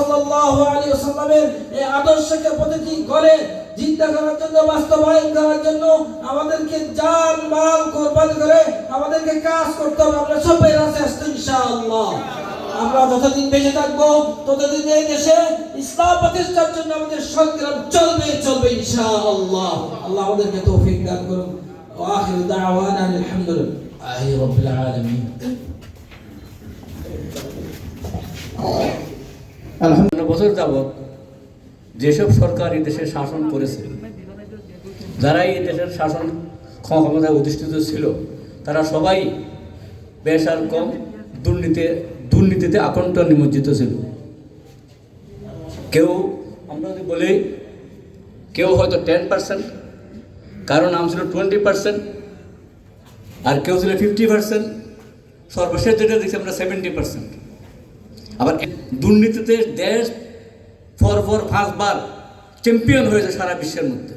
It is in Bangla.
সাল্লামের এই আদর্শকে প্রতিটি ঘরে জিন্দা করার জন্য, বাস্তবায়ন করার জন্য আমাদেরকে জান, মাল, কোরবান করে আমাদেরকে কাজ করতে হবে। আমরা সবাই রাস্তায় আসতে ইনশাআল্লাহ। আমরা যতদিন বেঁচে থাকব, ততদিন এই দেশে ইসলাম প্রতিষ্ঠার জন্য আমাদের সংগ্রাম চলবে চলবে, ইনশাআল্লাহ। আল্লাহ আমাদেরকে তৌফিক দান করুন। ওয়াখির দাওয়ানা আলহামদুলিল্লাহ। আহি রাব্বিল আলামিন আলহামদুলিল্লাহ। বছর যাবৎ যেসব সরকার এই দেশে শাসন করেছে, যারা এই দেশের শাসন ক্ষমতায় অধিষ্ঠিত ছিল, তারা সবাই বেশ আর কম দুর্নীতি, দুর্নীতিতে আকণ্ঠ নিমজ্জিত ছিল। কেউ, আমরা যদি বলি, কেউ হয়তো টেন পার্সেন্ট কারও নাম ছিল টোয়েন্টি পার্সেন্ট আর কেউ ছিল ফিফটি পার্সেন্ট সর্বশেষ যেটা দেখছি আমরা সেভেন্টি পার্সেন্ট আবার দুর্নীতিতে দেশ ফর পর পাঁচবার চ্যাম্পিয়ন হয়েছে সারা বিশ্বের মধ্যে।